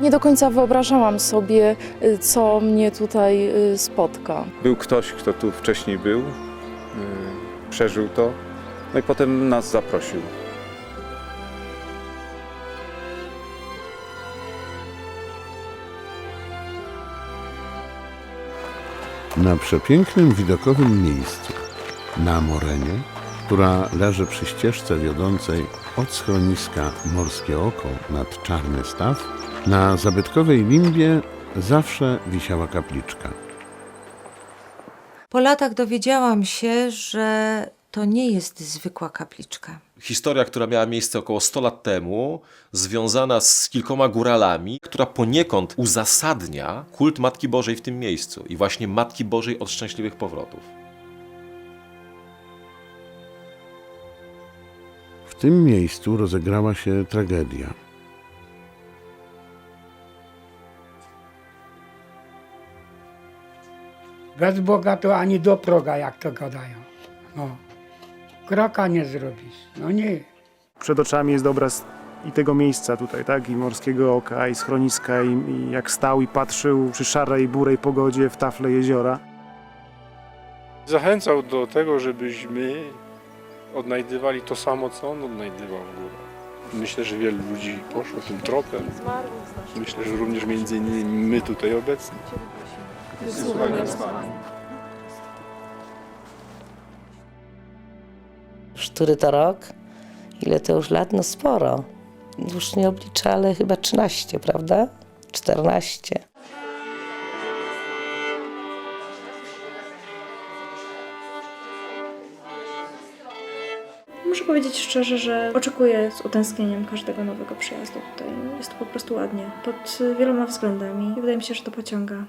Nie do końca wyobrażałam sobie, y, co mnie tutaj y, spotka. Był ktoś, kto tu wcześniej był, y, przeżył to, no i potem nas zaprosił. Na przepięknym widokowym miejscu, na Morenie, która leży przy ścieżce wiodącej od schroniska Morskie Oko nad Czarny Staw, na zabytkowej limbie zawsze wisiała kapliczka. Po latach dowiedziałam się, że to nie jest zwykła kapliczka. Historia, która miała miejsce około 100 lat temu, związana z kilkoma góralami, która poniekąd uzasadnia kult Matki Bożej w tym miejscu i właśnie Matki Bożej od szczęśliwych powrotów. W tym miejscu rozegrała się tragedia. Bez Boga to ani do proga, jak to gadają. No. Kroka nie zrobisz. No nie. przed oczami jest obraz i tego miejsca tutaj, tak? I morskiego oka, i schroniska, i, i jak stał i patrzył przy szarej, burej pogodzie w tafle jeziora. Zachęcał do tego, żebyśmy odnajdywali to samo, co on odnajdywał w górach. Myślę, że wielu ludzi poszło tym tropem. Myślę, że również między innymi my tutaj obecni. Już który to rok? Ile to już lat? No sporo. Już nie obliczę, ale chyba 13, prawda? 14. Muszę powiedzieć szczerze, że oczekuję z utęsknieniem każdego nowego przyjazdu tutaj. Jest tu po prostu ładnie, pod wieloma względami i wydaje mi się, że to pociąga.